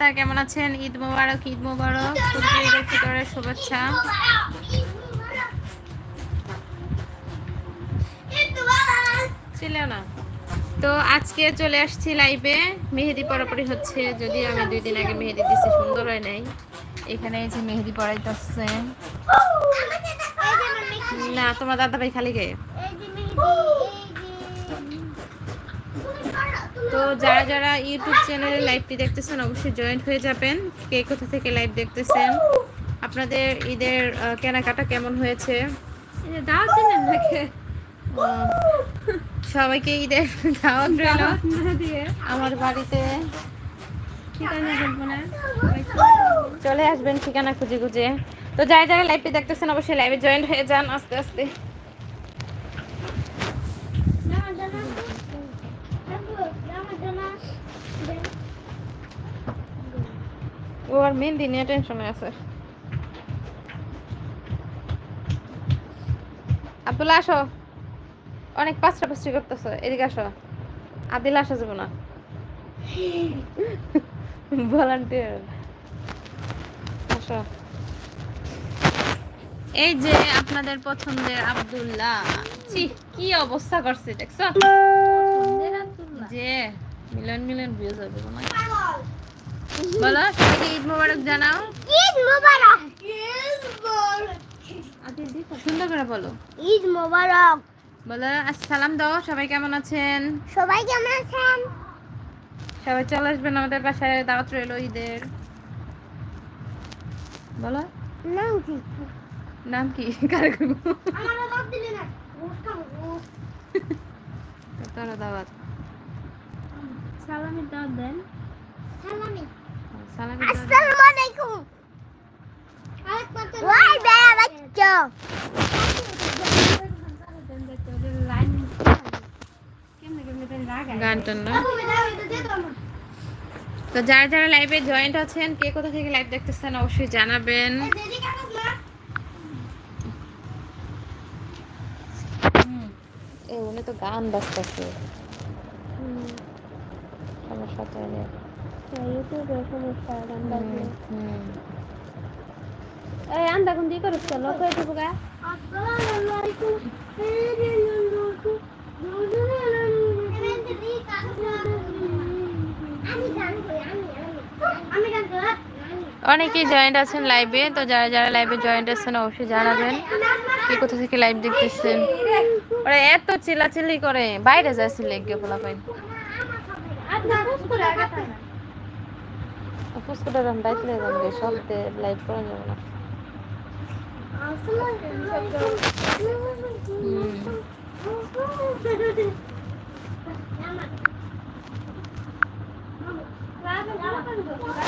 অবস্থা? কেমন আছেন? ঈদ মোবারক ঈদ মোবারক। ঈদের শুভেচ্ছা। ছিল না। তো আজকে চলে আসছি লাইভে মেহেদি পরাপরি হচ্ছে। যদিও আমি দুই দিন আগে মেহেদি দিচ্ছি সুন্দর হয় নাই। এখানে এই যে মেহেদি পরাইতেছে না তোমার দাদা ভাই খালি গে। তো যারা যারা ইউটিউব চ্যানেলে লাইভটি দেখতেছেন অবশ্যই জয়েন্ট হয়ে যাবেন। কে কোথা থেকে লাইভ দেখতেছেন? আপনাদের ঈদের কেনাকাটা কেমন হয়েছে? দাওয়াত দিলেন নাকি? সবাইকে ঈদের দাওয়াত রইল। আমার বাড়িতে। ঠিকানা চলে আসবেন ঠিকানা খুঁজে খুঁজে। তো যারা যারা লাইভটি দেখতেছেন অবশ্যই লাইভে জয়েন্ট হয়ে যান আস্তে আস্তে। আর মেহেন্দি নিয়ে টেনশনে আছে। আব্দুল্লাহ আসো। অনেক পাঁচটা পাঁচটি করতেছো এদিকে আসো। আদিল আসা যাব না। ভলান্টিয়ার আসো। এই যে আপনাদের পছন্দের আব্দুল্লাহ কি অবস্থা করছে দেখছ? যে মিলন মিলন ভিউজ হবে না বলো সবাইকে ঈদ মোবারক জানাও। ঈদ মোবারক। সুন্দর করে বলো। ঈদ মোবারক। বলো আসসালাম দাও সবাই কেমন আছেন? সবাই কেমন আছেন? সবাই চলে আসবেন আমাদের বাসায় দাওয়াত রইল ঈদের। বলো। নাম কি? নাম কি? কার আমার দাওয়াত দিলে না। তোর দাওয়াত। সালামি দাওয়াত দেন। সালামি। আসসালামু আলাইকুম ওয়াই বেয়া বাচ্চা। লাইন কেমনে কেমনে দেন রাগায় গান টান না তো যারা যারা লাইভে জয়েন্ট আছেন কে কোথা থেকে লাইভ দেখতেছেন অবশ্যই জানাবেন। এ উনি তো গান বাজতেছে। তো নেই ইউটিউবে সমস্যা গান বাজলে হুম। এই আন্দা কোন করছ লোক হয়ে গা আসসালামু আলাইকুম করি অনেকেই জয়েন্ট আছেন লাইভে তো যারা যারা লাইভে জয়েন্ট আছেন অবশ্যই জানাবেন কে কোথা থেকে লাইভ দেখতেছেন। ওরা এত চিল্লাচিল্লি করে বাইরে যায় সিলে গিয়ে বলা ফুসকুটার আমি বাইতে যাবেন সব লাইট করা যাবে না